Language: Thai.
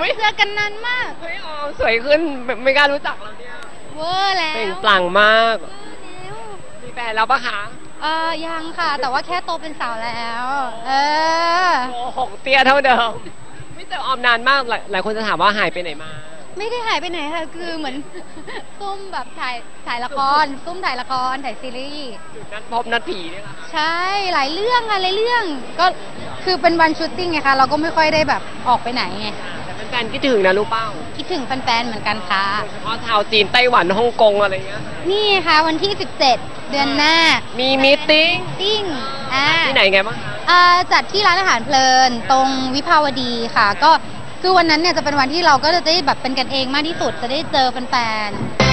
ไม่เจอกันนานมากเฮ้ยออมสวยขึ้นไม่ไม่กล้ารู้จักแล้วเนี่ยเวอร์แล้วเปล่งปลั่งมากเวอร์แล้วมีแฟนแล้วปะคะเออยังค่ะ แต่ว่าแค่โตเป็นสาวแล้ว เออ โอ้หกเตี้ยเท่าเดิม ไม่เจอออมนานมากหลายหลายคนจะถามว่าหายไปไหนมา ไม่ได้หายไปไหนค่ะ คือเหมือน ซุ่มแบบถ่ายถ่ายละคร ซุ่มถ่ายละครถ่ายซีรีส์ จุดนัดพบนัดผีเนี่ยค่ะใช่หลายเรื่องอะหลายเรื่อง ก็คือเป็นวันชูตติ้งไงคะเราก็ไม่ค่อยได้แบบออกไปไหนไงแต่แฟนๆคิดถึงนะรู้เป้าคิดถึงแฟนๆเหมือนกันค่ะ โดยเฉพาะชาวจีนไต้หวันฮ่องกงอะไรเงี้ย นี่ค่ะวันที่ 17 เดือนหน้ามีมีตติ้งติ้งอ่าที่ไหนไงบ้างคะอ่าจัดที่ร้านอาหารเพลินตรงวิภาวดีค่ะ ก็คือวันนั้นเนี่ยจะเป็นวันที่เราก็จะได้แบบเป็นกันเองมากที่สุดจะได้เจอแฟนๆ